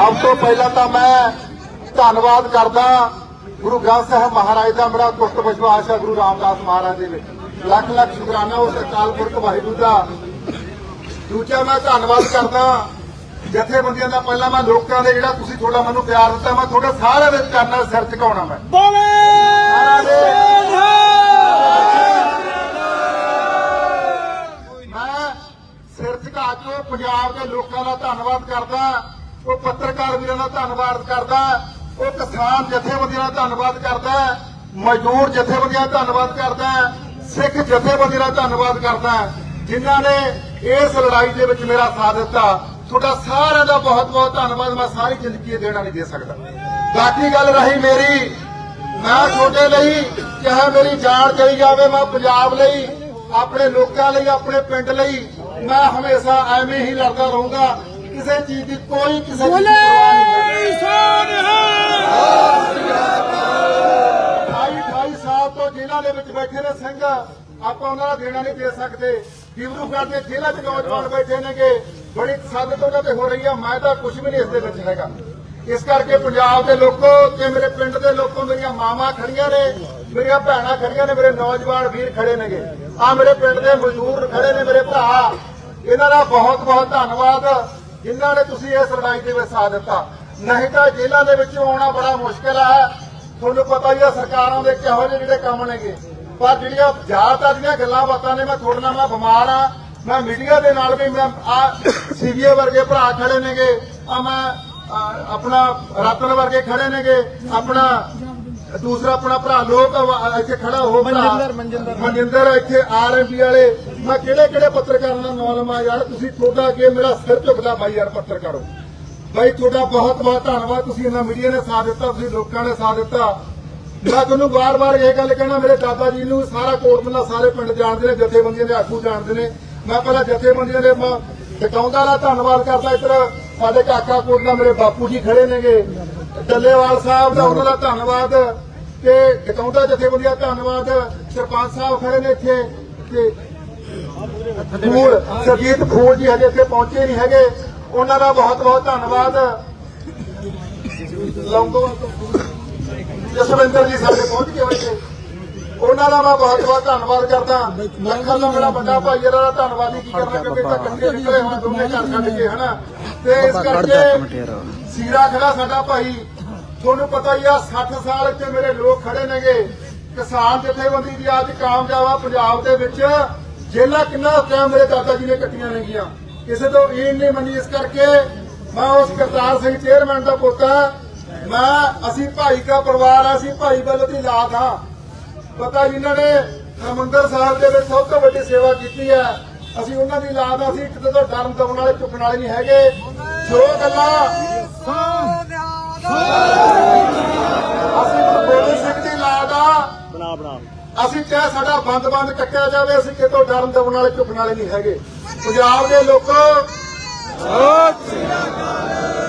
ਸਭ ਤੋਂ ਪਹਿਲਾਂ ਤਾਂ ਮੈਂ ਧੰਨਵਾਦ ਕਰਦਾ ਗੁਰੂ ਗ੍ਰੰਥ ਸਾਹਿਬ ਮਹਾਰਾਜ ਦਾ ਮੇਰਾ ਤੁਰਤ ਵਿਸ਼ਵਾਸ ਹੈ ਗੁਰੂ ਰਾਮਦਾਸ ਮਹਾਰਾਜ ਦੇ ਵਿੱਚ। ਲੱਖ ਲੱਖ ਸ਼ੁਕਰਾਨਾ ਉਸ ਅਕਾਲ ਪੁਰਖ ਵਾਹਿਗੁਰੂ ਦਾ। ਦੂਜਾ ਮੈਂ ਧੰਨਵਾਦ ਕਰਦਾ ਜਥੇਬੰਦੀਆਂ ਦਾ। ਪਹਿਲਾਂ ਮੈਂ ਲੋਕਾਂ ਦੇ ਜਿਹੜਾ ਤੁਸੀਂ ਥੋੜਾ ਮੈਨੂੰ ਪਿਆਰ ਦਿੱਤਾ ਮੈਂ ਤੁਹਾਡੇ ਸਾਰਿਆਂ ਦੇ ਚਰਨਾਂ 'ਚ ਸਿਰ ਝੁਕਾਉਣਾ ਮੈਂ। ਦੇ ਮੈਂ ਸਿਰ ਝੁਕਾ ਕੇ ਪੰਜਾਬ ਦੇ ਲੋਕਾਂ ਦਾ ਧੰਨਵਾਦ ਕਰਦਾ। ਉਹ ਪੱਤਰਕਾਰ ਵੀਰਾਂ ਦਾ ਧੰਨਵਾਦ ਕਰਦਾ। ਉਹ ਕਿਸਾਨ ਜਥੇਬੰਦੀਆਂ ਦਾ ਧੰਨਵਾਦ ਕਰਦਾ। ਮਜ਼ਦੂਰ ਜਥੇਬੰਦੀਆਂ ਦਾ ਧੰਨਵਾਦ ਕਰਦਾ। ਸਿੱਖ ਜਥੇਬੰਦੀਆਂ ਦਾ ਧੰਨਵਾਦ ਕਰਦਾ। ਜਿਨ੍ਹਾਂ ਨੇ ਇਸ ਲੜਾਈ ਦੇ ਵਿੱਚ ਮੇਰਾ ਸਾਥ ਦਿੱਤਾ। ਤੁਹਾਡਾ ਸਾਰਿਆਂ ਦਾ ਬਹੁਤ ਬਹੁਤ ਧੰਨਵਾਦ। ਮੈਂ ਸਾਰੀ ਜ਼ਿੰਦਗੀ ਇਹ ਦੇਣਾ ਨਹੀਂ ਦੇ ਸਕਦਾ। ਬਾਕੀ ਗੱਲ ਰਹੀ ਮੇਰੀ। ਮੈਂ ਤੁਹਾਡੇ ਲਈ ਚਾਹੇ ਮੇਰੀ ਜਾਨ ਚਲੀ ਜਾਵੇ ਮੈਂ ਪੰਜਾਬ ਲਈ, ਆਪਣੇ ਲੋਕਾਂ ਲਈ, ਆਪਣੇ ਪਿੰਡ ਲਈ। ਮੈਂ ਹਮੇਸ਼ਾ ਐਵੇਂ ਹੀ ਲੜਦਾ ਰਹੂੰਗਾ। ਕਿਸੇ ਚੀਜ਼ ਦੀ ਕੋਈ ਕਿਸੇ ਦੀ ਪਰਵਾਹ ਨਹੀਂ ਹੈ। 28 28 ਸਾਲ ਤੋਂ ਜੇਲ੍ਹਾਂ ਦੇ ਵਿੱਚ ਬੈਠੇ ਨੇ ਸਿੰਘ ਆਪਾਂ ਉਹਨਾਂ ਦਾ ਦੇਣਾ ਨਹੀਂ ਦੇ ਸਕਦੇ। ਡਿਬਰੂਗੜ੍ਹ ਦੇ ਜੇਲ੍ਹਾਂ 'ਚ ਨੌਜਵਾਨ ਬੈਠੇ ਨੇਗੇ। ਬੜੀ ਸਾਦਤ ਉਹਨਾਂ ਤੇ ਹੋ ਰਹੀ ਆ ਮੈਂ ਤਾਂ ਕੁਝ ਵੀ ਨਹੀਂ ਇਸ ਦੇ ਵਿੱਚ ਹੈਗਾ। ਇਸ ਕਰਕੇ ਪੰਜਾਬ ਦੇ ਲੋਕੋ ਤੇ ਮੇਰੇ ਪਿੰਡ ਦੇ ਲੋਕੋ ਮੇਰੀਆਂ ਮਾਵਾਂ ਖੜੀਆਂ ਨੇ ਮੇਰੀਆਂ ਭੈਣਾਂ ਖੜੀਆਂ ਨੇ ਮੇਰੇ ਨੌਜਵਾਨ ਵੀਰ ਖੜੇ ਨੇਗੇ। ਆ ਮੇਰੇ ਪਿੰਡ ਦੇ ਮਜ਼ਦੂਰ ਖੜੇ ਨੇ ਮੇਰੇ ਭਰਾ। ਇਹਨਾਂ ਦਾ ਬਹੁਤ ਬਹੁਤ ਧੰਨਵਾਦ। ਜਿਨ੍ਹਾਂ ਨੇ ਤੁਸੀਂ ਇਸ ਲੜਾਈ ਦੇ ਵਿੱਚ ਸਾਥ ਦਿੱਤਾ। ਨਹੀਂ ਤਾਂ ਜੇਲ੍ਹਾਂ ਦੇ ਵਿੱਚੋਂ ਆਉਣਾ ਬੜਾ ਮੁਸ਼ਕਲ ਹੈ। ਤੁਹਾਨੂੰ ਪਤਾ ਹੀ ਆ ਸਰਕਾਰਾਂ ਦੇ ਕਿਹੋ ਜਿਹੇ ਜਿਹੜੇ ਕੰਮ ਨੇਗੇ। ਪਰ ਜਿਹੜੀਆਂ ਜ਼ਿਆਦਾਤਰ ਦੀਆਂ ਗੱਲਾਂ ਬਾਤਾਂ ਨੇ ਮੈਂ ਤੁਹਾਡੇ ਨਾਲ ਮੈਂ ਬਿਮਾਰ ਆ ਮੈਂ ਮੀਡੀਆ ਦੇ ਨਾਲ ਵੀ ਮੈਂ ਆ ਸੀਬੀਏ ਵਰਗੇ ਭਰਾ ਖੜੇ ਨੇਗੇ। ਆ ਮੈਂ ਆ, ਆਪਣਾ ਰਤਨ ਵਰਗੇ ਖੜੇ ਨੇਗੇ। ਆਪਣਾ ਦੂਸਰਾ ਆਪਣਾ ਭਰਾ ਲੋਕ ਇੱਥੇ ਖੜਾ ਹੋ ਭਰਾ। ਮਨਜਿੰਦਰ ਇੱਥੇ ਆਰਐਮਪੀ ਵਾਲੇ। ਮੈਂ ਕਿਹੜੇ ਕਿਹੜੇ ਪੱਤਰਕਾਰਾਂ ਦਾ ਨਾਮ ਲਵਾਂ ਯਾਰ? ਤੁਸੀਂ ਤੁਹਾਡਾ ਅੱਗੇ ਮੇਰਾ ਸਿਰ ਝੁਕਦਾ ਬਾਈ ਯਾਰ ਪੱਤਰਕਾਰੋ। ਬਾਈ, ਤੁਹਾਡਾ ਬਹੁਤ ਬਹੁਤ ਧੰਨਵਾਦ। ਤੁਸੀਂ ਇਹਨਾਂ ਮੀਡੀਆ ਨੇ ਸਾਥ ਦਿੱਤਾ, ਤੁਸੀਂ ਲੋਕਾਂ ਨੇ ਸਾਥ ਦਿੱਤਾ। ਮੈਂ ਤੁਹਾਨੂੰ ਵਾਰ-ਵਾਰ ਇਹ ਗੱਲ ਕਹਿਣਾ, ਮੇਰੇ ਦਾਦਾ ਜੀ ਨੂੰ ਸਾਰਾ ਕੋਟਮੱਲਾ ਸਾਰੇ ਪਿੰਡ ਜਾਣਦੇ ਨੇ, ਜਥੇਬੰਦੀਆਂ ਦੇ ਆਗੂ ਜਾਣਦੇ ਨੇ। ਮੈਂ ਪਹਿਲਾਂ ਜਥੇਬੰਦੀਆਂ ਦੇ ਮੈਂ ਟਿਕਾਉਂਦਾ ਦਾ ਧੰਨਵਾਦ ਕਰਦਾ ਇੱਧਰ। ਸਾਡੇ ਕਾਕਾ ਕੋਟ ਦਾ ਮੇਰੇ ਬਾਪੂ ਜੀ ਖੜੇ ਨੇਗੇ। ਡੱਲੇਵਾਲ ਸਾਹਿਬ ਦਾ ਉਹਨਾਂ ਦਾ ਧੰਨਵਾਦ ਤੇ ਟਿਕਾਉਂਦਾ ਜਥੇਬੰਦੀਆਂ ਦਾ ਧੰਨਵਾਦ। ਸਰਪੰਚ ਸਾਹਿਬ ਖੜੇ ਨੇ ਇੱਥੇ ਤੇ ਫੂਲ ਸਰਜੀਤ ਫੂਲ ਜੀ ਹਜੇ ਇੱਥੇ ਪਹੁੰਚੇ ਨਹੀਂ ਹੈਗੇ। ਉਹਨਾਂ ਦਾ ਬਹੁਤ ਬਹੁਤ ਧੰਨਵਾਦ। ਤੋਂ ਜਸਵਿੰਦਰ ਜੀ ਸਾਡੇ ਪਹੁੰਚ ਗਏ ਹੋਏ ਨੇ। ਉਹਨਾਂ ਦਾ ਮੈਂ ਬਹੁਤ ਬਹੁਤ ਧੰਨਵਾਦ ਕਰਦਾ। ਲੱਖਾਂ ਦਾ ਮੇਰਾ ਵੱਡਾ ਭਾਈ ਇਹਦਾ ਦਾ ਧੰਨਵਾਦ ਹੀ ਕੀ ਕਰਨਾ ਕਿਉਂਕਿ ਤਾਂ ਇਕੱਠੇ ਨਿਕਲੇ ਹੁਣ ਦੋਨੇ ਘਰ ਛੱਡ ਕੇ ਹਨਾ? ਤੇ ਇਸ ਕਰਕੇ ਸੀਰਾ ਖੜਾ ਸਾਡਾ ਭਾਈ। ਤੁਹਾਨੂੰ ਪਤਾ ਹੀ ਆ 60 ਸਾਲ ਇੱਥੇ ਮੇਰੇ ਲੋਕ ਖੜੇ ਨੇਗੇ। ਕਿਸਾਨ ਜਥੇਬੰਦੀ ਦੀ ਅੱਜ ਕਾਮਯਾਬ ਆ ਪੰਜਾਬ ਦੇ ਵਿੱਚ ਜੇਲਾ ਕਿੰਨਾ ਟਾਈਮ ਮੇਰੇ ਦਾਦਾ ਜੀ ਨੇ ਕੱਟੀਆਂ ਨੇਗੀਆਂ। ਕਿਸੇ ਤੋਂ ਇਹ ਨਹੀਂ ਮੰਨੀ, ਇਸ ਕਰਕੇ ਮੈਂ ਉਸ ਕਰਤਾਰ ਸਿੰਘ ਚੇਅਰਮੈਨ ਦਾ ਪੋਤਾ ਮੈਂ, ਅਸੀਂ ਭਾਈ ਦਾ ਪਰਿਵਾਰ ਆ ਅਸੀਂ ਭਾਈ ਵੱਲ ਦੀ ਲਾਦ ਆ ਪਤਾ ਜਿਨ੍ਹਾਂ ਨੇ ਹਰਮੰਦਰ ਸਾਹਿਬ ਦੇ ਵਿੱਚ ਸਭ ਤੋਂ ਵੱਡੀ ਸੇਵਾ ਕੀਤੀ ਹੈ। ਅਸੀਂ ਉਹਨਾਂ ਦੀ ਲਾਦ ਆ ਅਸੀਂ ਕਿਤੇ ਤੋਂ ਡਰਨ ਦਬਣ ਵਾਲੇ, ਚੁੱਕਣ ਵਾਲੇ ਨਹੀਂ ਹੈਗੇ। ਜੋ ਗੱਲਾਂ ਅਸੀਂ ਗੁਰੂ ਗੋਬਿੰਦ ਸਿੰਘ ਦੀ ਲਾਦ ਆ ਬਣਾ ਬਣਾ। ਅਸੀਂ ਚਾਹੇ ਸਾਡਾ ਬੰਦ-ਬੰਦ ਕੱਟਿਆ ਜਾਵੇ, ਅਸੀਂ ਕਿਤੋਂ ਡਰਨ ਦਬਣ ਵਾਲੇ ਚੁੱਕਣ ਵਾਲੇ ਨਹੀਂ ਹੈਗੇ। ਪੰਜਾਬ ਦੇ ਲੋਕੋ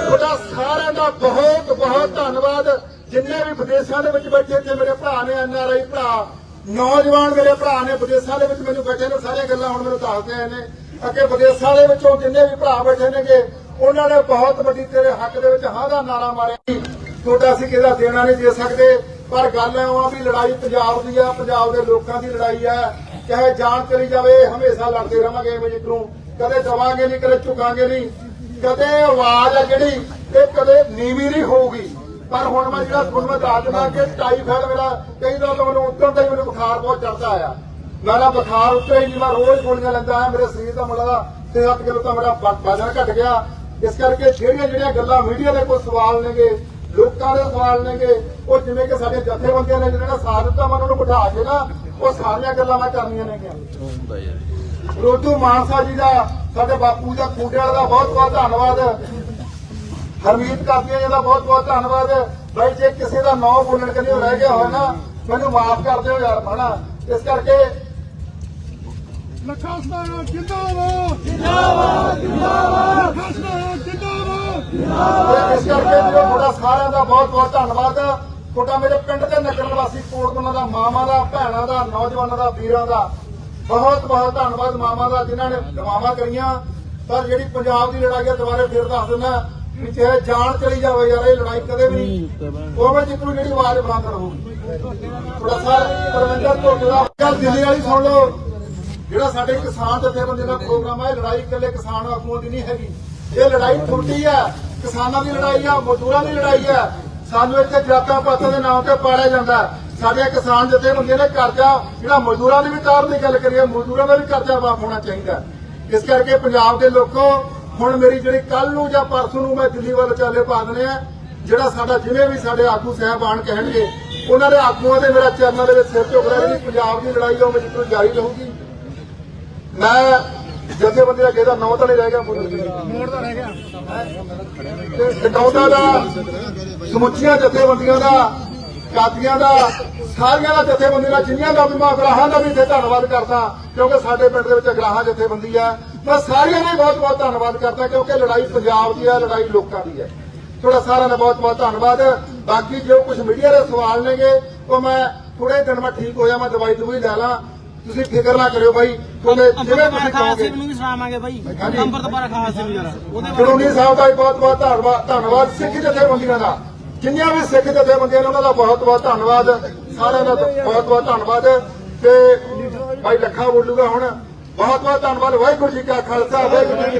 ਤੁਹਾਡਾ ਸਾਰਿਆਂ ਦਾ ਬਹੁਤ ਬਹੁਤ ਧੰਨਵਾਦ। ਜਿੰਨੇ ਵੀ ਵਿਦੇਸ਼ਾਂ ਦੇ ਵਿੱਚ ਬੈਠੇ ਤੇ ਮੇਰੇ ਭਰਾ ਨੇ ਐਨਆਰਆਈ ਭਰਾ, ਨੌਜਵਾਨ ਮੇਰੇ ਭਰਾ ਨੇ, ਵਿਦੇਸ਼ਾਂ ਦੇ ਵਿੱਚ ਮੈਨੂੰ ਬੈਠੇ ਨੇ, ਸਾਰੀਆਂ ਗੱਲਾਂ ਹੁਣ ਮੈਨੂੰ ਦੱਸਦੇ ਆਏ ਨੇ। ਅੱਗੇ ਵਿਦੇਸ਼ਾਂ ਦੇ ਵਿੱਚੋਂ ਜਿੰਨੇ ਵੀ ਭਰਾ ਬੈਠੇ ਨੇਗੇ, ਉਹਨਾਂ ਨੇ ਬਹੁਤ ਵੱਡੀ ਤੇਰੇ ਹੱਕ ਦੇ ਵਿੱਚ ਹਾਂ ਦਾ ਨਾਰਾ ਮਾਰਿਆ। ਤੁਹਾਡਾ ਅਸੀਂ ਕਿਹਦਾ ਦੇਣਾ ਨਹੀਂ ਦੇ ਸਕਦੇ। ਪਰ ਗੱਲ ਐ ਆ ਵੀ ਲੜਾਈ ਪੰਜਾਬ ਦੀ ਆ, ਪੰਜਾਬ ਦੇ ਲੋਕਾਂ ਦੀ ਲੜਾਈ ਆ। ਚਾਹੇ ਜਾਨ ਚਲੀ ਜਾਵੇ, ਹਮੇਸ਼ਾ ਲੜਦੇ ਰਵਾਂਗੇ ਐਵੇਂ ਜਿੱਧਰੋਂ ਕਦੇ ਦਵਾਂਗੇ ਨਹੀਂ, ਕਦੇ ਝੁਕਾਂਗੇ ਨਹੀਂ। ਕਦੇ ਆਵਾਜ਼ ਆ ਜਿਹੜੀ ਇਹ ਕਦੇ ਨੀਵੀਂ ਨਹੀਂ ਹੋਊਗੀ। ਪਰ ਹੁਣ ਮੈਂ ਜਿਹੜਾ ਤੁਹਾਨੂੰ ਮੈਂ ਦੱਸ ਦਿੰਦਾ ਕਿ ਟਾਈਫਾਇਡ ਮੇਰਾ ਕਈ ਦਿਨ ਤੋਂ ਮੈਨੂੰ ਉਤਰ ਦਾ ਹੀ ਮੈਨੂੰ ਬੁਖਾਰ ਬਹੁਤ ਚੜਦਾ ਆਇਆ ਮੇਰਾ ਬੁਖਾਰ ਉੱਤੇ ਹੀ ਮੈਂ ਰੋਜ਼ ਗੋਲੀਆਂ ਲੈਂਦਾ ਆ ਮੇਰੇ ਸਰੀਰ ਦਾ ਮੁੱਲਾ ਦਾ 3 ਕਿਲੋ ਤਾਂ ਮੇਰਾ ਵਜ਼ਨ ਘਟ ਗਿਆ। ਇਸ ਕਰਕੇ ਜਿਹੜੀਆਂ ਜਿਹੜੀਆਂ ਗੱਲਾਂ ਮੀਡੀਆ ਦੇ ਕੋਈ ਸਵਾਲ ਨੇਗੇ ਲੋਕਾਂ ਦੇ ਸਵਾਲ ਨੇਗੇ ਉਹ ਜਿਵੇਂ ਕਿ ਸਾਡੇ ਜਥੇਬੰਦੀਆਂ ਨੇ ਜਿਹੜਾ ਸਾਥ ਦਿੱਤਾ, ਮੈਂ ਉਹਨਾਂ ਨੂੰ ਬਿਠਾ ਕੇ ਨਾ, ਉਹ ਸਾਰੀਆਂ ਗੱਲਾਂ ਮੈਂ ਕਰਨੀਆਂ ਨੇਗੀਆਂ ਰੋਜੂ ਮਾਨਸਾ ਜੀ ਦਾ, ਸਾਡੇ ਬਾਪੂ ਦਾ ਖੂਡੇ ਵਾਲਾ ਦਾ ਬਹੁਤ ਬਹੁਤ ਧੰਨਵਾਦ। ਹਰਮੀਤ ਕਾਪੀਆ ਜੀ ਦਾ ਬਹੁਤ ਬਹੁਤ ਧੰਨਵਾਦ। ਬਾਈ, ਜੇ ਕਿਸੇ ਦਾ ਨਾਂ ਬੋਲਣ ਕਦੇ ਰਹਿ ਗਿਆ ਹੋਇਆ ਨਾ, ਮੈਨੂੰ ਮਾਫ ਕਰ ਦਿਓ ਯਾਰ ਹਨਾ ਇਸ ਕਰਕੇ ਲੱਖਾਂ ਜਿੰਦਾਬਾਦ। ਜਿੰਦਾਬਾਦ ਜਿੰਦਾਬਾਦ। ਲੱਖਾਂ ਤੇ ਇਸ ਕਰਕੇ ਵੀਰੋ ਤੁਹਾਡਾ ਸਾਰਿਆਂ ਦਾ ਬਹੁਤ ਬਹੁਤ ਧੰਨਵਾਦ। ਤੁਹਾਡਾ ਮੇਰੇ ਪਿੰਡ ਦੇ ਨਗਰ ਨਿਵਾਸੀ ਕੋਟਮਨਾ ਦਾ ਮਾਮਾ ਦਾ, ਭੈਣਾਂ ਦਾ, ਨੌਜਵਾਨਾਂ ਦਾ, ਵੀਰਾਂ ਦਾ ਬਹੁਤ ਬਹੁਤ ਧੰਨਵਾਦ ਮਾਮਾ ਦਾ, ਜਿਨ੍ਹਾਂ ਨੇ ਦਵਾਵਾਂ ਕਰੀਆਂ। ਪਰ ਜਿਹੜੀ ਪੰਜਾਬ ਦੀ ਲੜਾਈ ਹੈ ਦੁਬਾਰੇ ਫੇਰ ਦੱਸ ਦਿੰਦਾ ਵੀ ਚਾਹੇ ਜਾਨ ਚਲੀ ਜਾਵੇ ਯਾਰ, ਇਹ ਲੜਾਈ ਕਦੇ ਵੀ ਨਹੀਂ ਉਹਵੇਂ ਜਿੱਤੂ ਜਿਹੜੀ ਆਵਾਜ਼ ਬੁਲੰਦ ਰਹੂਗੀ ਥੋੜਾ ਸਾ ਪਰਮਿੰਦਰ ਤੋਂ ਜਿਹੜਾ ਗੱਲ ਦਿੱਲੀ ਵਾਲੀ ਸੁਣ ਲਓ। ਜਿਹੜਾ ਸਾਡੇ ਕਿਸਾਨ ਜਥੇਬੰਦੀ ਦਾ ਪ੍ਰੋਗਰਾਮ ਹੈ ਲੜਾਈ ਇਕੱਲੇ ਕਿਸਾਨ ਆਗੂਆਂ ਦੀ ਨਹੀਂ ਹੈਗੀ। ਇਹ ਲੜਾਈ ਤੁਹਾਡੀ ਹੈ ਕਿਸਾਨਾਂ ਦੀ ਲੜਾਈ ਆ, ਮਜ਼ਦੂਰਾਂ ਦੀ ਲੜਾਈ ਹੈ ਸਾਨੂੰ ਇੱਥੇ ਜਾਤਾਂ ਪਾਤਾਂ ਦੇ ਨਾਮ ਤੇ ਪਾੜਿਆ ਜਾਂਦਾ। ਸਾਡੇ ਕਿਸਾਨ ਜਥੇਬੰਦੀਆਂ ਨੇ ਕਰਜ਼ਾ, ਜਿਹੜਾ ਮਜ਼ਦੂਰਾਂ ਦੀ ਵੀ ਤਾਰ ਦੀ ਗੱਲ ਕਰੀਏ, ਮਜ਼ਦੂਰਾਂ ਦਾ ਵੀ ਕਰਜ਼ਾ ਮਾਫ ਹੋਣਾ ਚਾਹੀਦਾ। ਇਸ ਕਰਕੇ ਪੰਜਾਬ ਦੇ ਲੋਕੋ, ਹੁਣ ਮੇਰੀ ਜਿਹੜੀ ਕੱਲ ਨੂੰ ਜਾਂ ਪਰਸੋਂ ਨੂੰ ਮੈਂ ਦਿੱਲੀ ਵੱਲ ਚਾਲੇ ਪਾ ਦੇਣੇ ਆ, ਜਿਹੜਾ ਸਾਡਾ ਜਿਵੇਂ ਵੀ ਸਾਡੇ ਆਗੂ ਸਾਹਿਬਾਨ ਕਹਿਣਗੇ, ਉਹਨਾਂ ਦੇ ਆਗੂਆਂ ਦੇ ਮੇਰਾ ਚਰਨਾਂ ਦੇ ਵਿੱਚ ਸਿਰ ਝੁਕ ਰਿਹਾ ਪੰਜਾਬ ਦੀ ਲੜਾਈ ਉਹ ਮੇਰੀ ਤੋਂ ਜਾਰੀ ਰਹੂਗੀ। ਮੈਂ ਜਥੇਬੰਦੀ ਦਾ ਕਿਹਦਾ ਨਾਂ ਤਾਂ ਨਹੀਂ ਰਹਿ ਗਿਆ। ਮੋੜ ਦਾ ਰਹਿ ਗਿਆ। ਤੇ ਟਿਕਾਉਂਦਾ ਦਾ ਸਮੁੱਚੀਆਂ ਜਥੇਬੰਦੀਆਂ ਦਾ ਕਾਦੀਆਂ ਦਾ ਸਾਰੀਆਂ ਦਾ ਜਥੇਬੰਦੀਆਂ ਦਾ ਜਿੰਨੀਆਂ ਦਾ ਵੀ ਮੈਂ ਅਗਰਾਹਾਂ ਦਾ ਵੀ ਇੱਥੇ ਧੰਨਵਾਦ ਕਰਦਾ ਕਿਉਂਕਿ ਸਾਡੇ ਪਿੰਡ ਦੇ ਵਿੱਚ ਅਗਰਾਹਾਂ ਜਥੇਬੰਦੀ ਹੈ। ਮੈਂ ਸਾਰਿਆਂ ਦਾ ਹੀ ਬਹੁਤ ਬਹੁਤ ਧੰਨਵਾਦ ਕਰਦਾ ਕਿਉਂਕਿ ਲੜਾਈ ਪੰਜਾਬ ਦੀ ਹੈ ਲੜਾਈ ਲੋਕਾਂ ਦੀ ਹੈ। ਤੁਹਾਡਾ ਸਾਰਿਆਂ ਦਾ ਬਹੁਤ ਬਹੁਤ ਧੰਨਵਾਦ। ਬਾਕੀ ਜੋ ਕੁਝ ਮੀਡੀਆ ਦੇ ਸਵਾਲ ਨੇਗੇ ਉਹ ਮੈਂ ਥੋੜੇ ਦਿਨ ਮੈਂ ਠੀਕ ਹੋਇਆ ਮੈਂ ਦਵਾਈ ਦਵਾਈ ਲੈ ਲਾਂ। ਤੁਸੀਂ ਫਿਕਰ ਨਾ ਕਰਿਓ ਬਾਈ ਕਿਉਂਕਿ ਜਿਵੇਂ ਤੁਸੀਂ ਕਹੋਗੇ। ਨੂੰ ਵੀ ਸਲਾਮਾਂਗੇ ਬਾਈ। ਅੰਮ੍ਰਿਤ ਬਾਰਾ ਖਾਸ ਨੂੰ ਯਾਰ ਉਹਦੇ ਕਰੋਨੀ ਸਾਹਿਬ ਦਾ ਵੀ ਬਹੁਤ ਬਹੁਤ ਧੰਨਵਾਦ ਧੰਨਵਾਦ ਸਿੱਖ ਜਥੇਬੰਦੀਆਂ ਦਾ। ਜਿੰਨੀਆਂ ਵੀ ਸਿੱਖ ਜਥੇਬੰਦੀਆਂ ਨੇ ਉਹਨਾਂ ਦਾ ਬਹੁਤ ਬਹੁਤ ਧੰਨਵਾਦ। ਸਾਰਿਆਂ ਦਾ ਬਹੁਤ ਬਹੁਤ ਧੰਨਵਾਦ। ਤੇ ਭਾਈ ਲੱਖਾ ਬੋਲੂਗਾ ਹੁਣ। ਬਹੁਤ ਬਹੁਤ ਧੰਨਵਾਦ। ਵਾਹਿਗੁਰੂ ਜੀ ਕਾ ਖਾਲਸਾ ਵਾਹਿਗੁਰੂ ਜੀ ਕੀ